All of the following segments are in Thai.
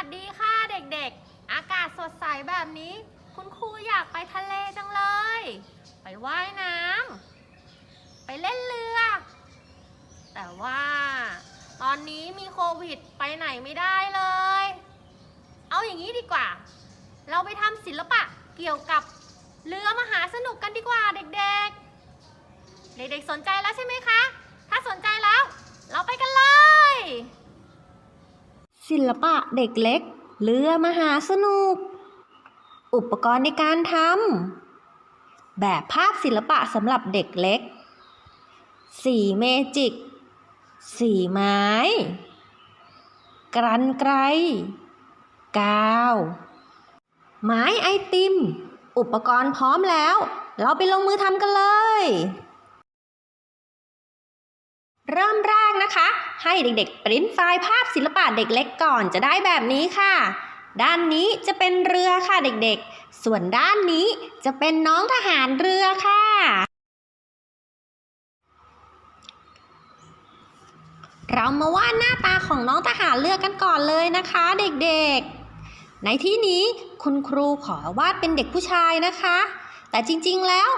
วัสดีค่ะเด็กๆ อากาศสดใสแบบนี้ คุณครูอยากไปทะเลจังเลย ไปว่ายน้ำไปเล่นเรือ แต่ว่า ตอนนี้มีโควิดไปไหนไม่ได้เลย เอาอย่างนี้ดีกว่า เราไปทำศิลปะเกี่ยวกับเรือมหาสนุกกันดีกว่าเด็กๆ เด็กๆสนใจแล้วใช่ไหมคะ ถ้าสนใจแล้ว เราไปกันเลย ศิลปะเด็กเล็ก เรือมหาสนุก อุปกรณ์ในการทำ แบบภาพศิลปะสำหรับเด็กเล็ก สีเมจิก สีไม้ กรันไกรกาว ไม้ไอติม อุปกรณ์พร้อมแล้ว เราไปลงมือทำกันเลย เริ่มแรกนะคะ ให้เด็กๆปริ้นไฟล์ภาพศิลปะเด็กเล็กก่อนจะได้แบบนี้ค่ะ ด้านนี้จะเป็นเรือค่ะเด็กๆ ส่วนด้านนี้จะเป็นน้องทหารเรือค่ะ เรามาวาดหน้าตาของน้องทหารเรือกันก่อนเลยนะคะเด็กๆ ในที่นี้คุณครูขอวาดเป็นเด็กผู้ชายนะคะ แต่จริงๆแล้ว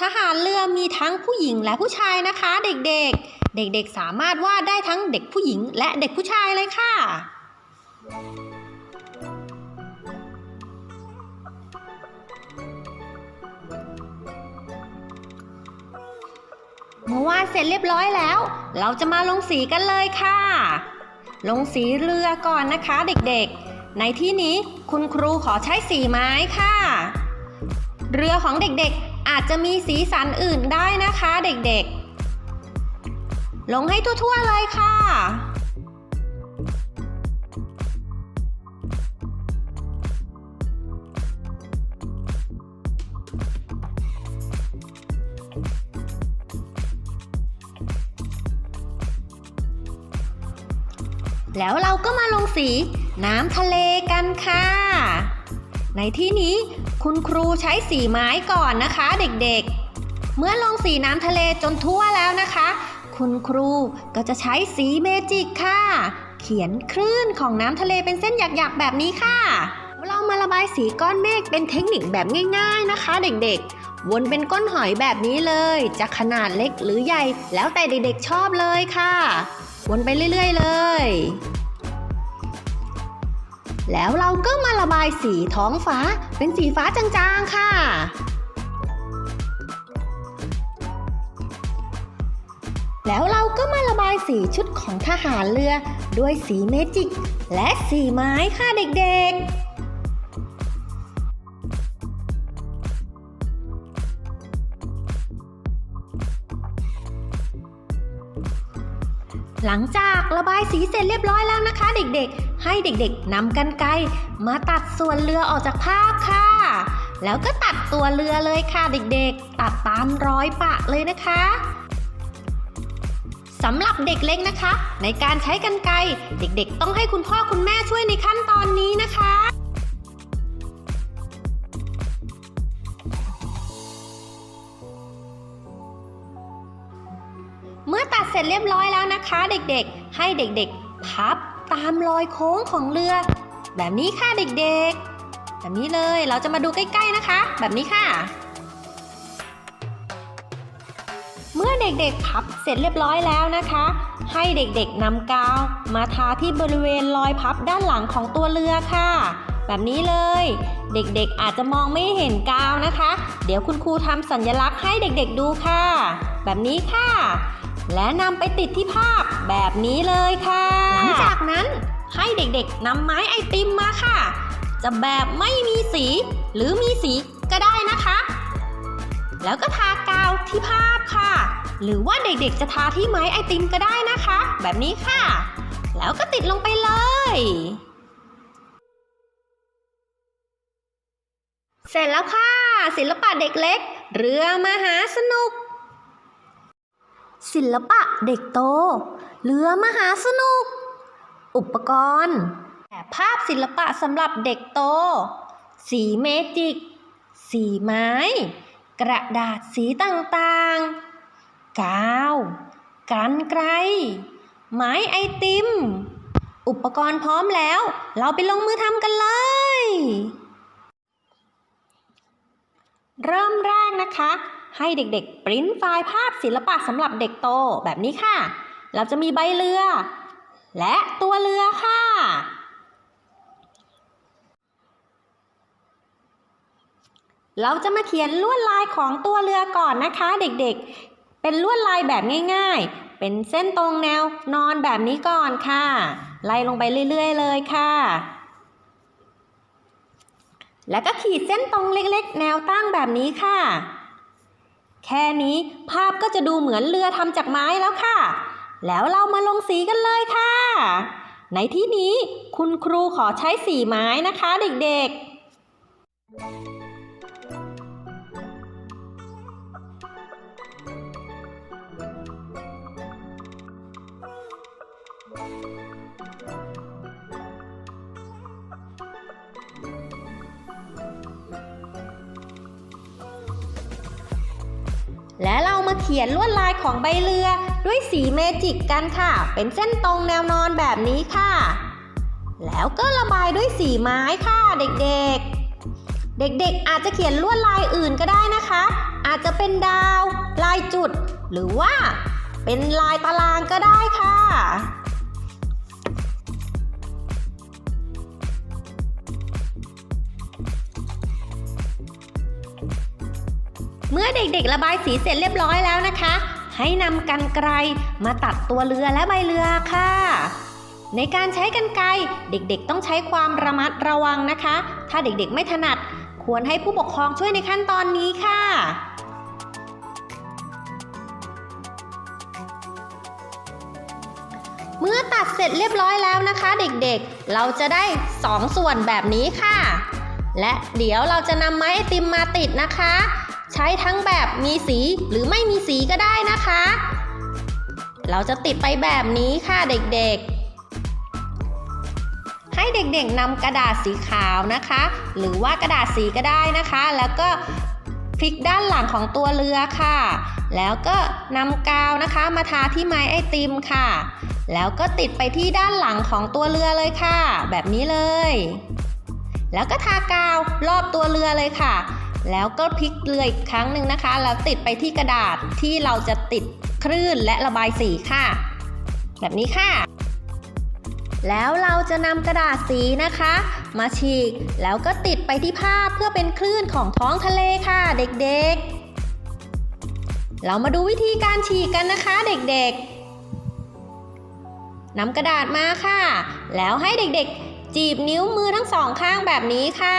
ทหารเรือมีทั้งผู้หญิงและผู้ชายนะคะ เด็กๆ เด็กๆสามารถวาดได้ทั้งเด็กผู้หญิงและเด็กผู้ชายเลยค่ะ เมื่อวาดเสร็จเรียบร้อยแล้ว เราจะมาลงสีกันเลยค่ะ ลงสีเรือก่อนนะคะเด็กๆ ในที่นี้คุณครูขอใช้สีไม้ค่ะ เรือของเด็กๆ อาจจะมีสีสันอื่นได้นะคะเด็กๆ ลงให้ทั่วๆเลยค่ะ แล้วเราก็มาลงสีน้ำทะเลกันค่ะ ในที่นี้ คุณครูใช้สีไม้ก่อนนะคะเด็กๆ เมื่อลงสีน้ำทะเลจนทั่วแล้วนะคะ คุณครูก็จะใช้สีเมจิกค่ะ เขียนคลื่นของน้ำทะเลเป็นเส้นหยักๆแบบนี้ค่ะ เรามาระบายสีก้อนเมฆเป็นเทคนิคแบบง่าย ๆนะคะ เด็กๆ วนเป็นก้นหอยแบบนี้เลย จะขนาดเล็กหรือใหญ่แล้วแต่เด็กๆชอบเลยค่ะ วนไปเรื่อย ๆ เลย แล้วเราก็มาระบายสีท้องฟ้าเป็นสีฟ้าจางๆค่ะ แล้วเราก็มาระบายสีชุดของทหารเรือ ด้วยสีเมจิก และสีไม้ค่ะเด็กๆหลังจากระบายสีเสร็จเรียบร้อยแล้วนะคะ เด็กๆ ให้เด็กๆนำกันไกมาตัดส่วนเรือออกจากภาพค่ะ แล้วก็ตัดตัวเรือเลยค่ะเด็กๆ ตัดตามร้อยปะเลยนะคะสำหรับเด็กเล็กนะคะ ในการใช้กันไกเด็กๆ ต้องให้คุณพ่อคุณแม่ช่วยในขั้นตอนนี้นะคะเมื่อตัดเสร็จเรียบร้อยแล้วนะคะ เด็กๆ ให้เด็กๆ พับ ตามรอยโค้งของเรือ แบบนี้ค่ะเด็กๆ แบบนี้เลยเราจะมาดูใกล้ๆนะคะ แบบนี้ค่ะ เมื่อเด็กๆพับเสร็จเรียบร้อยแล้วนะคะ ให้เด็กๆนำกาว มาทาที่บริเวณรอยพับด้านหลังของตัวเรือค่ะ แบบนี้เลย เด็กๆอาจจะมองไม่เห็นกาวนะคะ เดี๋ยวคุณครูทำสัญลักษณ์ให้เด็กๆดูค่ะ แบบนี้ค่ะ และนำไปติดที่ภาพแบบนี้เลยค่ะ หลังจากนั้นให้เด็กๆนำไม้ไอติมมาค่ะ จะแบบไม่มีสีหรือมีสีก็ได้นะคะ แล้วก็ทากาวที่ภาพค่ะ หรือว่าเด็กๆจะทาที่ไม้ไอติมก็ได้นะคะ แบบนี้ค่ะ แล้วก็ติดลงไปเลย เสร็จแล้วค่ะ ศิลปะเด็กเล็ก เรือมหาสนุก ศิลปะเด็กโต เรือมหาสนุก อุปกรณ์แบบภาพศิลปะสำหรับเด็กโต สีเมจิก สีไม้ กระดาษสีต่างๆ กาว กันไกร ไม้ไอติม อุปกรณ์พร้อมแล้ว เราไปลงมือทำกันเลย เริ่มแรกนะคะ ให้เด็กๆปริ้นไฟล์ภาพศิลปะสำหรับเด็กโตแบบนี้ค่ะ เราจะมีใบเรือ และตัวเรือค่ะ เราจะมาเขียนลวดลายของตัวเรือก่อนนะคะ เด็กๆ เป็นลวดลายแบบง่าย ๆ เป็นเส้นตรงแนวนอนแบบนี้ก่อนค่ะ ไล่ลงไปเรื่อย ๆ เลยค่ะแล้วก็ขีดเส้นตรงเล็กๆ แนวตั้งแบบนี้ค่ะ แค่นี้ภาพก็จะดูเหมือนเรือทำจากไม้แล้วค่ะ แล้วเรามาลงสีกันเลยค่ะ ในที่นี้คุณครูขอใช้สีไม้นะคะเด็กๆ และเรามาเขียนลวดลายของใบเรือด้วยสีเมจิกกันค่ะ เป็นเส้นตรงแนวนอนแบบนี้ค่ะ แล้วก็ระบายด้วยสีไม้ค่ะ เด็กๆ เด็กๆอาจจะเขียนลวดลายอื่นก็ได้นะคะ อาจจะเป็นดาว ลายจุด หรือว่า เป็นลายตารางก็ได้ค่ะ อเด็กๆ ระบายสีเสร็จเรียบร้อยแล้วนะคะ ให้นำกันไกรมาตัดตัวเรือและใบเรือค่ะ ในการใช้กันไกรเด็กๆ ต้องใช้ความระมัดระวังนะคะ ถ้าเด็กๆ ไม่ถนัด ควรให้ผู้ปกครองช่วยในขั้นตอนนี้ค่ะเมื่อตัดเสร็จเรียบร้อยแล้วนะคะเด็กๆ เราจะได้สองส่วนแบบนี้ค่ะ และเดี๋ยวเราจะนำไม้ไอติมมาติดนะคะ ช้ทั้งแบบมีสีหรือไม่มีสีก็ได้นะคะ เราจะติดไปแบบนี้ค่ะเด็กๆ ให้เด็กๆนำกระดาษสีขาวนะคะ หรือว่ากระดาษสีก็ได้นะคะ แล้วก็พลิกด้านหลังของตัวเรือค่ะ แล้วก็นำกาวนะคะมาทาที่ไม้ไอติมค่ะ แล้วก็ติดไปที่ด้านหลังของตัวเรือเลยค่ะ แบบนี้เลย แล้วก็ทากาวรอบตัวเรือเลยค่ะ แล้วก็พลิกเรืออีกครั้งหนึ่งนะคะ แล้วติดไปที่กระดาษที่เราจะติดคลื่นและระบายสีค่ะ แบบนี้ค่ะ แล้วเราจะนำกระดาษสีนะคะ มาฉีกแล้วก็ติดไปที่ภาพเพื่อเป็นคลื่นของท้องทะเลค่ะ เด็กๆ เรามาดูวิธีการฉีกกันนะคะเด็กๆนำกระดาษมาค่ะ แล้วให้เด็กๆ จีบนิ้วมือทั้งสองข้างแบบนี้ค่ะ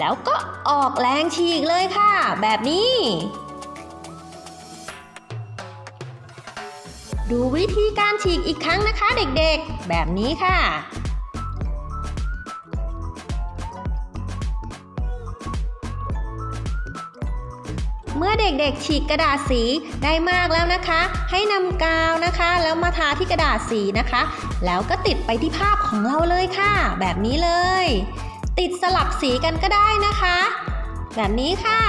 แล้วก็ออกแรงฉีกเลยค่ะ แบบนี้ ดูวิธีการฉีกอีกครั้งนะคะเด็กๆ แบบนี้ค่ะเมื่อเด็กๆ ฉีกกระดาษสีได้มากแล้วนะคะ ให้นำกาวนะคะ แล้วมาทาที่กระดาษสีนะคะ แล้วก็ติดไปที่ภาพของเราเลยค่ะ แบบนี้เลย ติดสลับสีกันก็ได้นะคะ แบบนี้ค่ะ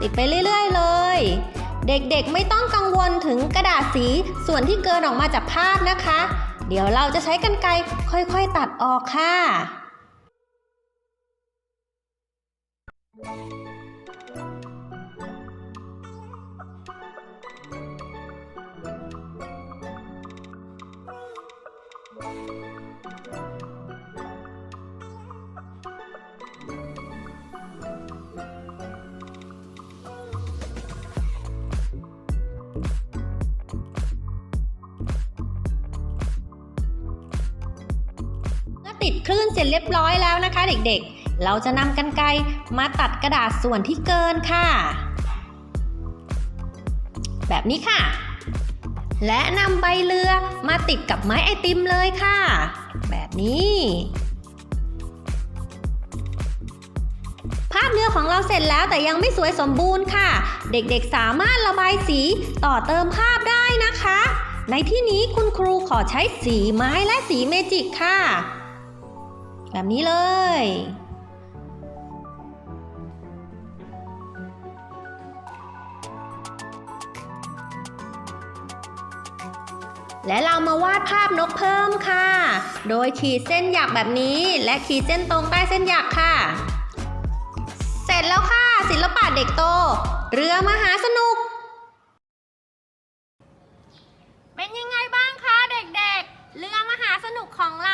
ติดไปเรื่อยๆเลย เด็กๆไม่ต้องกังวลถึงกระดาษสีส่วนที่เกินออกมาจากภาพนะคะ เดี๋ยวเราจะใช้กรรไกรค่อยๆตัดออกค่ะ ติดคลื่นเสร็จเรียบร้อยแล้วนะคะ เด็กๆ เราจะนำกันไกรมาตัดกระดาษส่วนที่เกินค่ะ แบบนี้ค่ะ และนำใบเรือมาติดกับไม้ไอติมเลยค่ะ แบบนี้ภาพเรือของเราเสร็จแล้วแต่ยังไม่สวยสมบูรณ์ค่ะ เด็กๆสามารถระบายสีต่อเติมภาพได้นะคะ ในที่นี้คุณครูขอใช้สีไม้และสีเมจิกค่ะ แบบนี้เลย และเรามาวาดภาพนกเพิ่มค่ะ โดยขีดเส้นหยักแบบนี้และขีดเส้นตรงใต้เส้นหยักค่ะ เสร็จแล้วค่ะ ศิลปะเด็กโต เรือมหาสนุก เป็นยังไงบ้างคะเด็กๆ เรือมหาสนุกของเราน่า